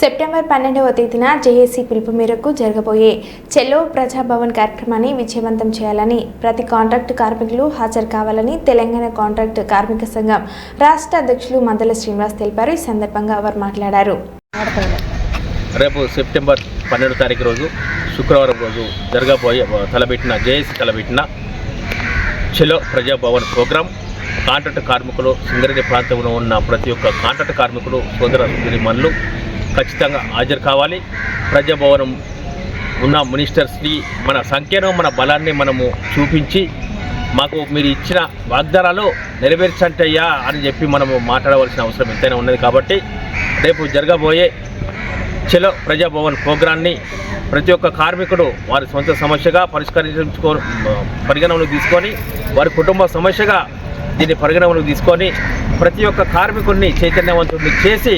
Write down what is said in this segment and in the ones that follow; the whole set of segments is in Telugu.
సెప్టెంబర్ పన్నెండవ తేదీన జేఏసీ పిలుపు మేరకు జరగబోయే చెల్లో ప్రజాభవన్ కార్యక్రమాన్ని విజయవంతం చేయాలని ప్రతి కాంట్రాక్ట్ కార్మికులు హాజరు కావాలని తెలంగాణ కాంట్రాక్ట్ కార్మిక సంఘం రాష్ట్ర అధ్యక్షులు మందల శ్రీనివాస్ తెలిపారు. ఈ సందర్భంగా వారు మాట్లాడారు. రేపు సెప్టెంబర్ పన్నెండు తారీఖు రోజు శుక్రవారం రోజు జరగబోయే తలబెట్టిన జేఏసీ తలబెట్టిన చెలో ప్రజాభవన్ ప్రోగ్రాం. కాంట్రాక్ట్ కార్మికులు సింగరేణి ప్రాంతంలో ఉన్న ప్రతి ఒక్క కాంట్రాక్ట్ కార్మికులు సోదర మనులు ఖచ్చితంగా హాజరు కావాలి. ప్రజాభవనం ఉన్న మినిస్టర్స్ని మన సంఖ్యను మన బలాన్ని మనము చూపించి మాకు మీరు ఇచ్చిన వాగ్దానాలు నెరవేర్చంటయ్యా అని చెప్పి మనము మాట్లాడవలసిన అవసరం ఎంతైనా ఉన్నది కాబట్టి రేపు జరగబోయే చలో ప్రజాభవన్ ప్రోగ్రాన్ని ప్రతి ఒక్క కార్మికుడు వారి సొంత సమస్యగా పరిష్కరించుకో పరిగణనలోకి తీసుకొని వారి కుటుంబ సమస్యగా దీన్ని పరిగణనలోకి తీసుకొని ప్రతి ఒక్క కార్మికుడిని చైతన్యవంతుడిని చేసి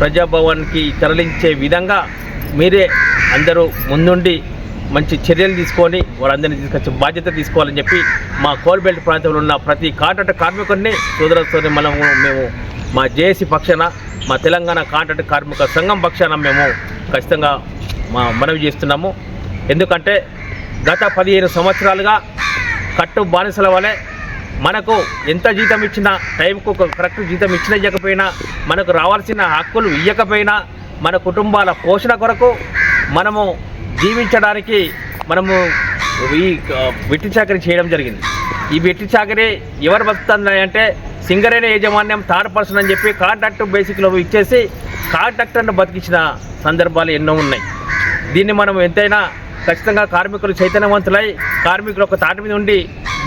ప్రజాభవన్కి తరలించే విధంగా మీరే అందరూ ముందుండి మంచి చర్యలు తీసుకొని వారందరినీ తీసుకొచ్చి బాధ్యత తీసుకోవాలని చెప్పి మా కోల్బెల్ట్ ప్రాంతంలో ఉన్న ప్రతి కాంట్రాక్ట్ కార్మికుడిని సోదరతో మనము మేము మా జేఏసీ పక్షాన మా తెలంగాణ కాంట్రాక్ట్ కార్మిక సంఘం పక్షాన మేము ఖచ్చితంగా మా మనవి చేస్తున్నాము. ఎందుకంటే గత పదిహేను సంవత్సరాలుగా కట్టు బానిసల వలె మనకు ఎంత జీతం ఇచ్చినా టైంకు ఒక కరెక్ట్ జీతం ఇచ్చినా ఇవ్వకపోయినా మనకు రావాల్సిన హక్కులు ఇవ్వకపోయినా మన కుటుంబాల పోషణ కొరకు మనము జీవించడానికి మనము ఈ వెట్టి చాకరీ చేయడం జరిగింది. ఈ వెట్టి చాకరీ ఎవరు బతుకుతుంది అంటే సింగరేణ యాజమాన్యం థర్డ్ పర్సన్ అని చెప్పి కాంట్రాక్ట్ బేసిక్లో ఇచ్చేసి కాంట్రాక్టర్ను బతికించిన సందర్భాలు ఎన్నో ఉన్నాయి. దీన్ని మనం ఎంతైనా ఖచ్చితంగా కార్మికులు చైతన్యవంతులై కార్మికులు ఒక తాటి మీద ఉండి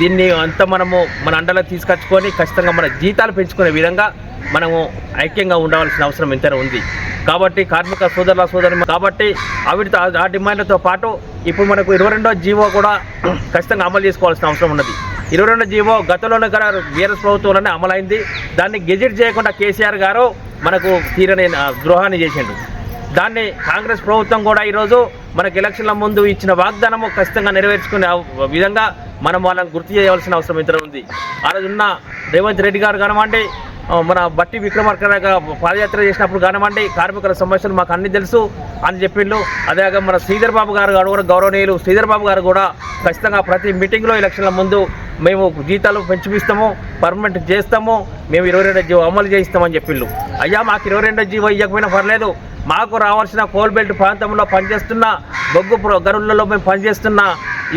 దీన్ని అంతా మనము మన అండలో తీసుకొచ్చుకొని ఖచ్చితంగా మన జీతాలు పెంచుకునే విధంగా మనము ఐక్యంగా ఉండవలసిన అవసరం ఎంతైనా ఉంది. కాబట్టి కార్మిక సోదరుల సోదరి కాబట్టి అవిటితో ఆ డిమాండ్లతో పాటు ఇప్పుడు మనకు ఇరవై రెండో జీవో కూడా ఖచ్చితంగా అమలు చేసుకోవాల్సిన అవసరం ఉన్నది. ఇరవై రెండో జీవో గతంలోనే కూడా వీరస్ ప్రభుత్వంలోనే అమలైంది. దాన్ని గెజిట్ చేయకుండా కేసీఆర్ గారు మనకు తీరని ద్రోహాన్ని చేసిండు. దాన్ని కాంగ్రెస్ ప్రభుత్వం కూడా ఈరోజు మనకు ఎలక్షన్ల ముందు ఇచ్చిన వాగ్దానము ఖచ్చితంగా నెరవేర్చుకునే విధంగా మనం వాళ్ళని గుర్తు చేయవలసిన అవసరం ఇద్దరు ఉంది. ఆ రోజు ఉన్న రేవంత్ రెడ్డి గారు కానివ్వండి మన బట్టి విక్రమార్క పాదయాత్ర చేసినప్పుడు కానివ్వండి కార్మికుల సమస్యలు మాకు అన్ని తెలుసు అని చెప్పిండు. అదేగా మన శ్రీధర్ బాబు గారు గారు కూడా గౌరవనీయులు. శ్రీధర్ బాబు గారు కూడా ఖచ్చితంగా ప్రతి మీటింగ్లో ఎలక్షన్ల ముందు మేము జీతాలు పెంచిపిస్తాము పర్మనెంట్ చేస్తాము మేము ఇరవై రెండు జీవో అమలు చేయిస్తామని చెప్పిండు. అయ్యా మాకు ఇరవై రెండు జీవో ఇవ్వకపోయినా పర్లేదు మాకు రావాల్సిన కోల్బెల్ట్ ప్రాంతంలో పనిచేస్తున్న బొగ్గు గనులలో మేము పనిచేస్తున్న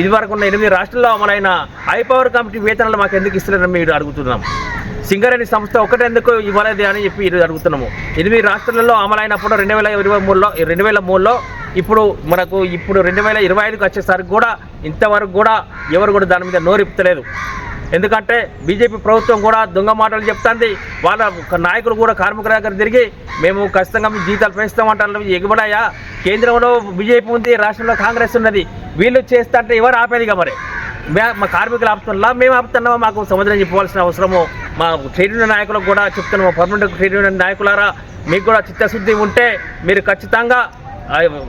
ఇదివరకు ఉన్న ఎనిమిది రాష్ట్రాల్లో అమలైన హైపవర్ కమిటీ వేతనాలు మాకు ఎందుకు ఇస్తున్నారని మీరు అడుగుతున్నాం. సింగరేణి సంస్థ ఒకటే ఎందుకు ఇవ్వలేదు అని చెప్పి అడుగుతున్నాము. ఎనిమిది రాష్ట్రాలలో అమలైనప్పుడు రెండు వేల ఇరవై మూడులో రెండు వేల మూడులో ఇప్పుడు మనకు ఇప్పుడు రెండు వేల ఇరవై ఐదుకి వచ్చేసరికి కూడా ఇంతవరకు కూడా ఎవరు కూడా దాని మీద నోరిప్పుతలేదు ఎందుకంటే బీజేపీ ప్రభుత్వం కూడా దొంగ మాటలు చెప్తుంది. వాళ్ళ నాయకులు కూడా కార్మికుల దగ్గర తిరిగి మేము ఖచ్చితంగా మీ జీతాలు పెంచుతామంటారు ఎగుబడాయా కేంద్రంలో బీజేపీ ఉంది రాష్ట్రంలో కాంగ్రెస్ ఉన్నది. వీళ్ళు చేస్తారంటే ఎవరు ఆపేదిగా మరి? మా కార్మికులు ఆపుతున్నా మేము ఆపుతున్నామా? మాకు సముద్రం చెప్పవలసిన అవసరము. మా ట్రేడ్ యూనియన్ నాయకులకు కూడా చెప్తున్నాము. పర్మనెంట్ ట్రేడ్ యూనియన్ నాయకులారా మీకు కూడా చిత్తశుద్ధి ఉంటే మీరు ఖచ్చితంగా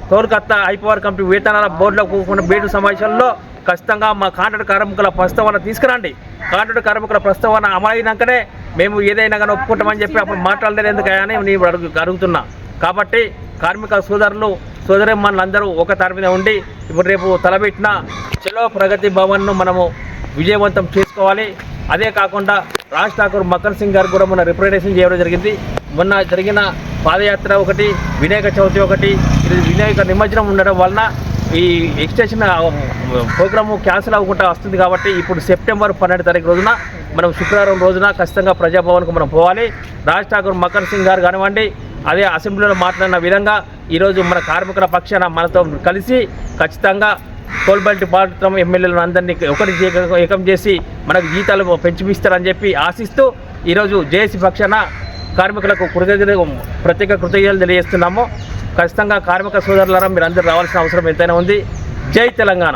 కోల్కత్తా హైపవర్ కంపెనీ వేతనాల బోర్డులో కూకున్న బీడు సమావేశంలో ఖచ్చితంగా మా కాంట్రాక్ట్ కార్మికుల ప్రస్తావన తీసుకురండి. కాంట్రాక్ట్ కార్మికుల ప్రస్తావన అమలైనాకనే మేము ఏదైనా కానీ ఒప్పుకుంటామని చెప్పి అప్పుడు మాట్లాడలేదు ఎందుకని నేను అడుగు అడుగుతున్నా. కాబట్టి కార్మిక సోదరులు సోదరిమ్మలందరూ ఒక తారి మీద ఉండి ఇప్పుడు రేపు తలబెట్టిన చలో ప్రగతి భవన్ను మనము విజయవంతం చేసుకోవాలి. అదే కాకుండా రాజ్ ఠాకూర్ మకర్ సింగ్ గారు కూడా మొన్న రిప్రజెంటేషన్ చేయడం జరిగింది. మొన్న జరిగిన పాదయాత్ర ఒకటి వినాయక చవితి ఒకటి వినాయక నిమజ్జనం ఉండడం వలన ఈ ఎక్స్టెన్షన్ ప్రోగ్రాము క్యాన్సిల్ అవ్వకుండా వస్తుంది కాబట్టి ఇప్పుడు సెప్టెంబర్ పన్నెండు తారీఖు రోజున మనం శుక్రవారం రోజున ఖచ్చితంగా ప్రజాభవన్కు మనం పోవాలి. రాజ్ ఠాకూర్ మకర్ సింగ్ గారు కానివ్వండి అదే అసెంబ్లీలో మాట్లాడిన విధంగా ఈరోజు మన కార్మికుల పక్షాన మనతో కలిసి ఖచ్చితంగా కోల్బల్టి పాత్రం ఎమ్మెల్యేలను అందరినీ ఒకటి ఏకం చేసి మనకు జీతాలు పెంచిపిస్తారని చెప్పి ఆశిస్తూ ఈరోజు జేఏసీ పక్షాన కార్మికులకు కృతజ్ఞత ప్రత్యేక కృతజ్ఞతలు తెలియజేస్తున్నాము. ఖచ్చితంగా కార్మిక సోదరులారా మీరు రావాల్సిన అవసరం ఎంతైనా ఉంది. జై తెలంగాణ.